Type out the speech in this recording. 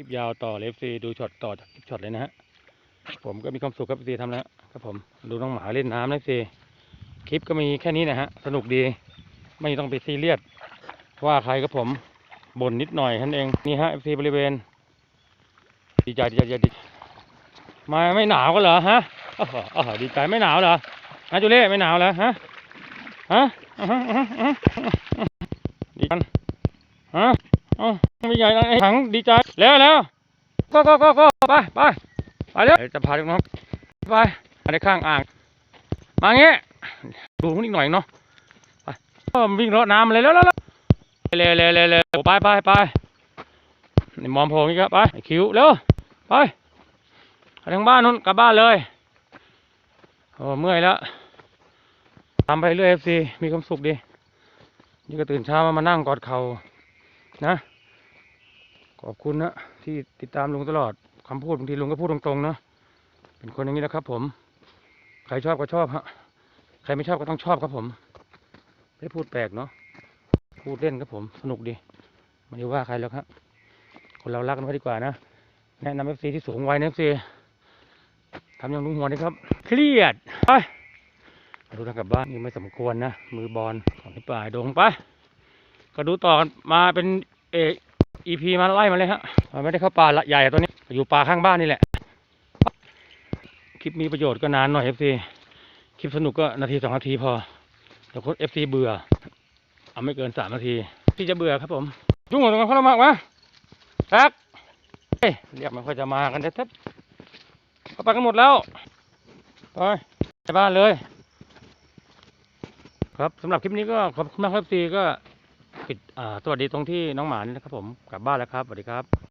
ลิปยาวต่อเลฟซีดูช็อตต่อจากคลิปช็อตเลยนะฮะผมก็มีความสุขครับซีทำแล้วครับผมดูน้องหมาเล่นน้ำนะซีคลิปก็มีแค่นี้นะฮะสนุกดีไม่ต้องไปซีเรียสว่าใครครับผมบ่นนิดหน่อยท่านเองนี่ฮะเอฟซีบริเวณดีใจดีใจดีมาไม่หนาวกันเหรอฮะออดีใจไม่หนาวเหรอฮะจูเล่ไม่หนาวเหรอฮะฮะดีกันฮะ ไม่ใหญ่นะไอ้ถังดีใจแล้วแล้วก็ก็ก็ก็ไปไปไปเร็วเดี๋ยวจะพาลูกน้องไปในข้างอ่าง มาเงี้ยดูนิดหน่อยเนาะไปวิ่งรถน้ำเลยแล้วแล้วแล้วเร็วเร็วเร็วเร็วไปไปไปนี่มองโผล่นี่ครับไปไอ้คิวเร็วไปไปทางบ้านนู้นกลับบ้านเลยโอ้เมื่อยแล้วทำไปเรื่อยเอฟซีมีความสุขดีนี่ก็ตื่นเช้ามามานั่งกอดเข่านะ ขอบคุณนะที่ติดตามลุงตลอดคำพูดบางทีลุงก็พูดตรงๆนะเป็นคนอย่างนี้นะครับ ผม ใครชอบก็ชอบฮะใครไม่ชอบก็ต้องชอบครับผมไม่พูดแปลกเนาะพูดเล่นครับผม สนุกดีไม่ได้ว่าใครหรอกครับ คนเรารักกันไว้ดีกว่านะแนะนำเอฟซีที่สูงวัยนะเอฟซีทำอย่างลุงหัวนี่ครับ เครียดไปดูทางกลับบ้านนี่ไม่สมควรนะ มือบอลของที่ป่ายดงไป ก็ดูต่อมาเป็นเอก อีพีมาไล่มาเลยฮะมันไม่ได้เข้าป่าละใหญ่ตัวนี้ อยู่ป่าข้างบ้านนี่แหละ คลิปมีประโยชน์ก็นานหน่อย FC คลิปสนุกก็นาทีสองนาทีพอเดี๋ยวคน FC เบื่อ เอาไม่เกินสามนาทีที่จะเบื่อครับผมยุ่งกับมันเขาละมากวะครับเฮ้ยเรียกมันค่อยจะมากันเท็ดๆเขาไปกันหมดแล้วไปไปบ้านเลย ครับสำหรับคลิปนี้ก็ขอบคุณมากครับ FC ก็ ปิดสวัสดีตรงที่น้องหมานนะครับผมกลับบ้านแล้วครับสวัสดีครับ